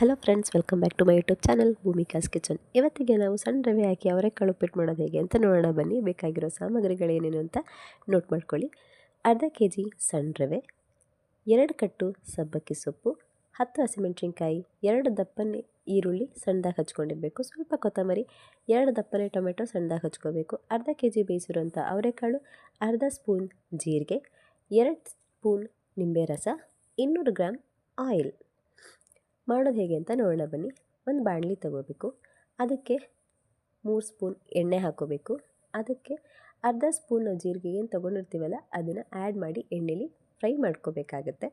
Hello friends welcome back to my YouTube channel Bhoomika's kitchen ಇವತ್ತಿಗೆ ನಾವು ಸಣ್ಣ ರವೆ ಹಾಕಿ ಅವರೆಕಾಳು ಉಪ್ಪಿಟ್ಟು ಮಾಡೋದು ಹೇಗೆ ಅಂತ ನೋಡೋಣ ಬನ್ನಿ. ಬೇಕಾಗಿರೋ ಸಾಮಗ್ರಿಗಳೇನೇನು ಅಂತ ನೋಟ್ ಮಾಡ್ಕೊಳ್ಳಿ. ಅರ್ಧ ಕೆ ಜಿ ಸಣ್ಣ ರವೆ, ಎರಡು ಕಟ್ಟು ಸಬ್ಬಕ್ಕಿ ಸೊಪ್ಪು, ಹತ್ತು ಹಸಿಮೆಣಸಿನ್ಕಾಯಿ, ಎರಡು ದಪ್ಪನೆ ಈರುಳ್ಳಿ ಸಣ್ಣದಾಗಿ ಹಚ್ಕೊಂಡಿರಬೇಕು. ಸ್ವಲ್ಪ ಕೊತ್ತಂಬರಿ, ಎರಡು ದಪ್ಪನೆ ಟೊಮೆಟೊ ಸಣ್ಣದಾಗಿ ಹಚ್ಕೋಬೇಕು. ಅರ್ಧ ಕೆ ಜಿ ಬೇಯಿಸಿರುವಂಥ ಅವರೆಕಾಳು, ಅರ್ಧ ಸ್ಪೂನ್ ಜೀರಿಗೆ, ಎರಡು ಸ್ಪೂನ್ ನಿಂಬೆ ರಸ, ಇನ್ನೂರು ಗ್ರಾಮ್ ಆಯಿಲ್. ಮಾಡೋದು ಹೇಗೆ ಅಂತ ನೋಡೋಣ ಬನ್ನಿ. ಒಂದು ಬಾಣಲಿ ತಗೋಬೇಕು. ಅದಕ್ಕೆ ಮೂರು ಸ್ಪೂನ್ ಎಣ್ಣೆ ಹಾಕೋಬೇಕು. ಅದಕ್ಕೆ ಅರ್ಧ ಸ್ಪೂನ್ ಜೀರಿಗೆ ಏನು ತೊಗೊಂಡಿರ್ತೀವಲ್ಲ, ಅದನ್ನು ಆ್ಯಡ್ ಮಾಡಿ ಎಣ್ಣೆಲಿ ಫ್ರೈ ಮಾಡ್ಕೋಬೇಕಾಗತ್ತೆ.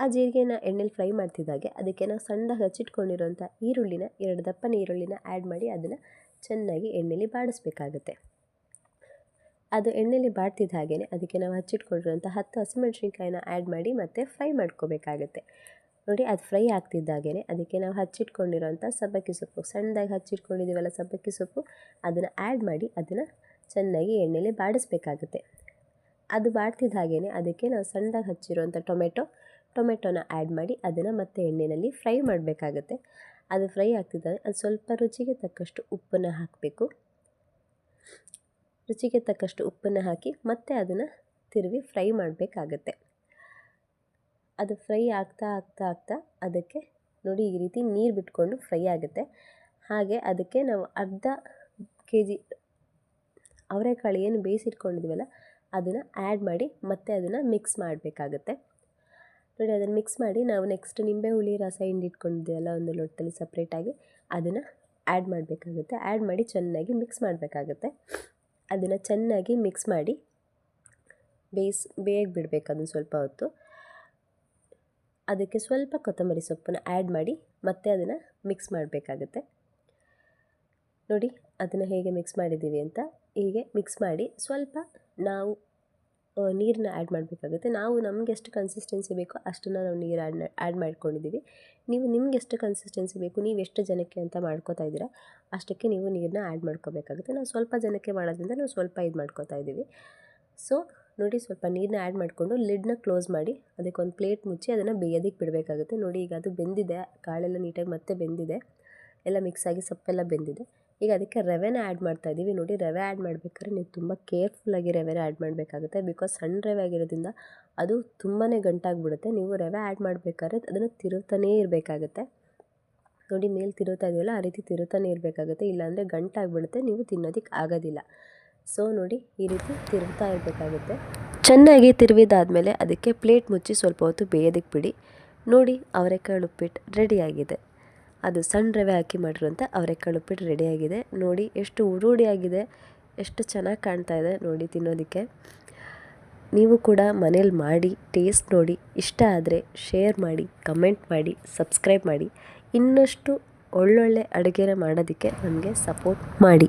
ಆ ಜೀರಿಗೆನ ಎಣ್ಣೆಲಿ ಫ್ರೈ ಮಾಡ್ತಿದ್ದಾಗೆ ಅದಕ್ಕೆ ನಾವು ಸಣ್ಣದಾಗಿ ಹಚ್ಚಿಟ್ಕೊಂಡಿರೋಂಥ ಈರುಳ್ಳಿನ, ಎರಡು ದಪ್ಪನ ಈರುಳ್ಳಿನ ಆ್ಯಡ್ ಮಾಡಿ ಅದನ್ನು ಚೆನ್ನಾಗಿ ಎಣ್ಣೆಲಿ ಬಾಡಿಸ್ಬೇಕಾಗತ್ತೆ. ಅದು ಎಣ್ಣೆಲಿ ಬಾಡ್ತಿದ್ದ ಹಾಗೆಯೇ ಅದಕ್ಕೆ ನಾವು ಹಚ್ಚಿಟ್ಕೊಂಡಿರೋಂಥ ಹತ್ತು ಹಸಿಮೆಣಸಿನ್ಕಾಯಿನ ಆ್ಯಡ್ ಮಾಡಿ ಮತ್ತೆ ಫ್ರೈ ಮಾಡ್ಕೋಬೇಕಾಗತ್ತೆ. ನೋಡಿ ಅದು ಫ್ರೈ ಆಗ್ತಿದ್ದಾಗೇನೆ ಅದಕ್ಕೆ ನಾವು ಹಚ್ಚಿಟ್ಕೊಂಡಿರೋಂಥ ಸಬ್ಬಕ್ಕಿ ಸೊಪ್ಪು. ಸಣ್ಣದಾಗಿ ಹಚ್ಚಿಟ್ಕೊಂಡಿದ್ದೀವಲ್ಲ ಸಬ್ಬಕ್ಕಿ ಸೊಪ್ಪು, ಅದನ್ನು ಆ್ಯಡ್ ಮಾಡಿ ಅದನ್ನು ಚೆನ್ನಾಗಿ ಎಣ್ಣೆಲಿ ಬಾಡಿಸ್ಬೇಕಾಗುತ್ತೆ. ಅದು ಬಾಡ್ತಿದ್ದ ಹಾಗೇ ಅದಕ್ಕೆ ನಾವು ಸಣ್ಣದಾಗಿ ಹಚ್ಚಿರುವಂಥ ಟೊಮೆಟೊ, ಟೊಮೆಟೊನ ಆ್ಯಡ್ ಮಾಡಿ ಅದನ್ನು ಮತ್ತೆ ಎಣ್ಣೆಯಲ್ಲಿ ಫ್ರೈ ಮಾಡಬೇಕಾಗುತ್ತೆ. ಅದು ಫ್ರೈ ಆಗ್ತಿದ್ದಾಗ ಅದು ಸ್ವಲ್ಪ ರುಚಿಗೆ ತಕ್ಕಷ್ಟು ಉಪ್ಪನ್ನು ಹಾಕಬೇಕು. ರುಚಿಗೆ ತಕ್ಕಷ್ಟು ಉಪ್ಪನ್ನು ಹಾಕಿ ಮತ್ತೆ ಅದನ್ನು ತಿರುವಿ ಫ್ರೈ ಮಾಡಬೇಕಾಗತ್ತೆ. ಅದು ಫ್ರೈ ಆಗ್ತಾ ಆಗ್ತಾ ಆಗ್ತಾ ಅದಕ್ಕೆ ನೋಡಿ ಈ ರೀತಿ ನೀರು ಬಿಟ್ಕೊಂಡು ಫ್ರೈ ಆಗುತ್ತೆ. ಹಾಗೆ ಅದಕ್ಕೆ ನಾವು ಅರ್ಧ ಕೆ ಜಿ ಅವರೆಕಾಳು ಏನು ಬೇಯಿಸಿಟ್ಕೊಂಡಿದ್ವಲ್ಲ, ಅದನ್ನು ಆ್ಯಡ್ ಮಾಡಿ ಮತ್ತೆ ಅದನ್ನು ಮಿಕ್ಸ್ ಮಾಡಬೇಕಾಗತ್ತೆ. ನೋಡಿ ಅದನ್ನು ಮಿಕ್ಸ್ ಮಾಡಿ ನಾವು ನೆಕ್ಸ್ಟ್ ನಿಂಬೆ ಹುಳಿ ರಸ ಹಿಂಡಿಟ್ಕೊಂಡಿದ್ದೀವಲ್ಲ ಒಂದು ಲೋಟದಲ್ಲಿ ಸಪ್ರೇಟಾಗಿ ಅದನ್ನು ಆ್ಯಡ್ ಮಾಡಬೇಕಾಗುತ್ತೆ. ಆ್ಯಡ್ ಮಾಡಿ ಚೆನ್ನಾಗಿ ಮಿಕ್ಸ್ ಮಾಡಬೇಕಾಗತ್ತೆ. ಅದನ್ನು ಚೆನ್ನಾಗಿ ಮಿಕ್ಸ್ ಮಾಡಿ ಬೇಯಿಸ್ ಬೇಯಕ್ಕೆ ಬಿಡಬೇಕು ಅದನ್ನು ಸ್ವಲ್ಪ ಹೊತ್ತು. ಅದಕ್ಕೆ ಸ್ವಲ್ಪ ಕೊತ್ತಂಬರಿ ಸೊಪ್ಪನ್ನು ಆ್ಯಡ್ ಮಾಡಿ ಮತ್ತೆ ಅದನ್ನು ಮಿಕ್ಸ್ ಮಾಡಬೇಕಾಗುತ್ತೆ. ನೋಡಿ, ಅದನ್ನು ಹೇಗೆ ಮಿಕ್ಸ್ ಮಾಡಿದ್ದೀವಿ ಅಂತ ಹೀಗೆ ಮಿಕ್ಸ್ ಮಾಡಿ ಸ್ವಲ್ಪ ನಾವು ನೀರನ್ನ ಆ್ಯಡ್ ಮಾಡಬೇಕಾಗುತ್ತೆ. ನಾವು ನಮ್ಗೆ ಎಷ್ಟು ಕನ್ಸಿಸ್ಟೆನ್ಸಿ ಬೇಕೋ ಅಷ್ಟನ್ನು ನಾವು ನೀರು ಆ್ಯಡ್ ಆ್ಯಡ್ ಮಾಡ್ಕೊಂಡಿದ್ದೀವಿ. ನೀವು ನಿಮ್ಗೆ ಎಷ್ಟು ಕನ್ಸಿಸ್ಟೆನ್ಸಿ ಬೇಕು, ನೀವು ಎಷ್ಟು ಜನಕ್ಕೆ ಅಂತ ಮಾಡ್ಕೋತಾ ಇದ್ದೀರಾ, ಅಷ್ಟಕ್ಕೆ ನೀವು ನೀರನ್ನ ಆ್ಯಡ್ ಮಾಡ್ಕೋಬೇಕಾಗುತ್ತೆ. ನಾವು ಸ್ವಲ್ಪ ಜನಕ್ಕೆ ಮಾಡೋದ್ರಿಂದ ನಾವು ಸ್ವಲ್ಪ ಇದು ಮಾಡ್ಕೋತಾ ಇದ್ದೀವಿ. ಸೊ ನೋಡಿ ಸ್ವಲ್ಪ ನೀರನ್ನ ಆ್ಯಡ್ ಮಾಡಿಕೊಂಡು ಲಿಡ್ನ ಕ್ಲೋಸ್ ಮಾಡಿ ಅದಕ್ಕೆ ಒಂದು ಪ್ಲೇಟ್ ಮುಚ್ಚಿ ಅದನ್ನು ಬೇಯೋದಕ್ಕೆ ಬಿಡಬೇಕಾಗುತ್ತೆ. ನೋಡಿ ಈಗ ಅದು ಬೆಂದಿದೆ, ಕಾಳೆಲ್ಲ ನೀಟಾಗಿ ಮತ್ತೆ ಬೆಂದಿದೆ. ಎಲ್ಲ ಮಿಕ್ಸ್ ಆಗಿ ಸೊಪ್ಪೆಲ್ಲ ಬೆಂದಿದೆ. ಈಗ ಅದಕ್ಕೆ ರವೆನ ಆ್ಯಡ್ ಮಾಡ್ತಾ ಇದ್ದೀವಿ ನೋಡಿ ರವೆ ಆ್ಯಡ್ ಮಾಡಬೇಕಾದ್ರೆ ನೀವು ತುಂಬ ಕೇರ್ಫುಲ್ಲಾಗಿ ರವೆನ ಆ್ಯಡ್ ಮಾಡಬೇಕಾಗುತ್ತೆ. ಬಿಕಾಸ್ ಸಣ್ಣ ರವೆ ಆಗಿರೋದ್ರಿಂದ ಅದು ತುಂಬಾ ಗಂಟಾಗಿಬಿಡುತ್ತೆ. ನೀವು ರವೆ ಆ್ಯಡ್ ಮಾಡಬೇಕಾದ್ರೆ ಅದನ್ನು ತಿರುತ್ತಾನೇ ಇರಬೇಕಾಗುತ್ತೆ. ನೋಡಿ ಮೇಲೆ ತಿರುತ್ತಾ ಇದೆಯಲ್ಲ ಆ ರೀತಿ ತಿರುತ್ತಾನೆ ಇರಬೇಕಾಗುತ್ತೆ. ಇಲ್ಲಾಂದರೆ ಗಂಟಾಗಿಬಿಡುತ್ತೆ. ನೀವು ತಿನ್ನೋದಕ್ಕೆ ಆಗೋದಿಲ್ಲ. ಸೊ ನೋಡಿ ಈ ರೀತಿ ತಿರುಗ್ತಾ ಇರಬೇಕಾಗುತ್ತೆ. ಚೆನ್ನಾಗಿ ತಿರುವಿದಾದಮೇಲೆ ಅದಕ್ಕೆ ಪ್ಲೇಟ್ ಮುಚ್ಚಿ ಸ್ವಲ್ಪ ಹೊತ್ತು ಬೇಯೋದಕ್ಕೆ ಬಿಡಿ. ನೋಡಿ ಅವರೆಕಾಳು ಉಪ್ಪಿಟ್ಟು ರೆಡಿಯಾಗಿದೆ. ಅದು ಸಣ್ಣ ರವೆ ಹಾಕಿ ಮಾಡಿರುವಂಥ ಅವರೆಕಾಳು ಉಪ್ಪಿಟ್ಟು ರೆಡಿಯಾಗಿದೆ. ನೋಡಿ ಎಷ್ಟು ಉರುಡಿಯಾಗಿದೆ ಎಷ್ಟು ಚೆನ್ನಾಗಿ ಕಾಣ್ತಾ ಇದೆ ನೋಡಿ ತಿನ್ನೋದಕ್ಕೆ. ನೀವು ಕೂಡ ಮನೇಲಿ ಮಾಡಿ, ಟೇಸ್ಟ್ ನೋಡಿ, ಇಷ್ಟ ಆದರೆ ಶೇರ್ ಮಾಡಿ, ಕಮೆಂಟ್ ಮಾಡಿ, ಸಬ್ಸ್ಕ್ರೈಬ್ ಮಾಡಿ. ಇನ್ನಷ್ಟು ಒಳ್ಳೊಳ್ಳೆ ಅಡುಗೆನ ಮಾಡೋದಕ್ಕೆ ನಮಗೆ ಸಪೋರ್ಟ್ ಮಾಡಿ.